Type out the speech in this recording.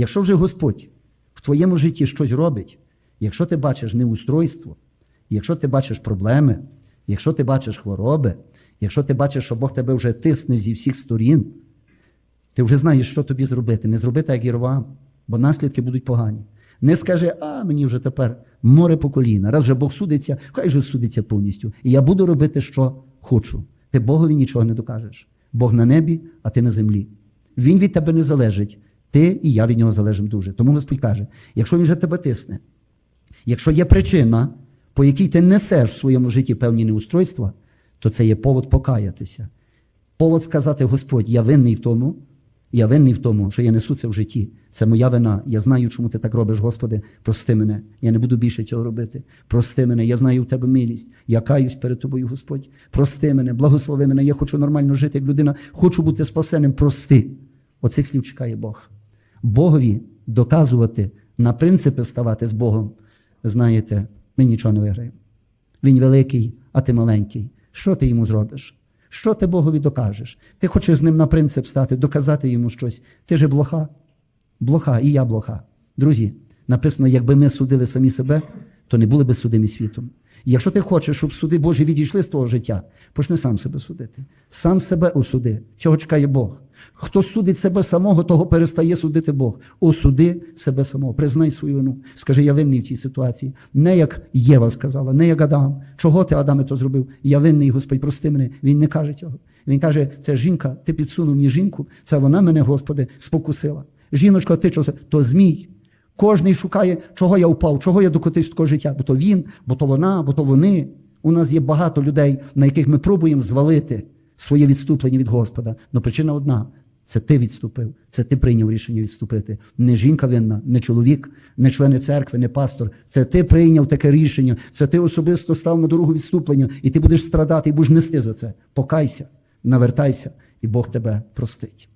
Якщо вже Господь в твоєму житті щось робить, якщо ти бачиш неустройство, якщо ти бачиш проблеми, якщо ти бачиш хвороби, якщо ти бачиш, що Бог тебе вже тисне зі всіх сторін, ти вже знаєш, що тобі зробити. Не зроби як Єровам, бо наслідки будуть погані. Не скажи, а мені вже тепер море по коліна. Раз вже Бог судиться, хай же судиться повністю. І я буду робити, що хочу. Ти Богові нічого не докажеш. Бог на небі, а ти на землі. Він від тебе не залежить. Ти і я від нього залежимо дуже. Тому Господь каже: якщо він вже тебе тисне, якщо є причина, по якій ти несеш в своєму житті певні неустройства, то це є повод покаятися. Повод сказати: Господь, я винний в тому, я винний в тому, що я несу це в житті. Це моя вина. Я знаю, чому ти так робиш, Господи. Прости мене. Я не буду більше цього робити. Прости мене, я знаю в тебе милість. Я каюсь перед тобою, Господь. Прости мене, благослови мене. Я хочу нормально жити, як людина. Хочу бути спасеним. Прости. Оцих слів чекає Бог. Богові доказувати, на принципи ставати з Богом. Знаєте, ми нічого не виграємо. Він великий, а ти маленький. Що ти йому зробиш? Що ти Богові докажеш? Ти хочеш з ним на принцип стати, доказати йому щось. Ти же блоха. Блоха, і я блоха. Друзі, написано, якби ми судили самі себе, то не були би судимі світом. І якщо ти хочеш, щоб суди Божі відійшли з твого життя, почни сам себе судити. Сам себе осуди. Чого чекає Бог? Хто судить себе самого, того перестає судити Бог. Осуди себе самого, признай свою вину. Скажи, я винний в цій ситуації. Не як Єва сказала, не як Адам. Чого ти, Адаме, то зробив? Я винний, Господь, прости мене. Він не каже цього. Він каже, це жінка, ти підсунув мені жінку, це вона мене, Господи, спокусила. Жіночка, ти чого? То змій. Кожний шукає, чого я впав, чого я докотився такого життя. Бо то він, бо то вона, бо то вони. У нас є багато людей, на яких ми пробуємо звалити своє відступлення від Господа. Но причина одна: це ти відступив, це ти прийняв рішення відступити. Не жінка винна, не чоловік, не члени церкви, не пастор. Це ти прийняв таке рішення, це ти особисто став на дорогу відступлення, і ти будеш страдати, і будеш нести за це. Покайся, навертайся, і Бог тебе простить.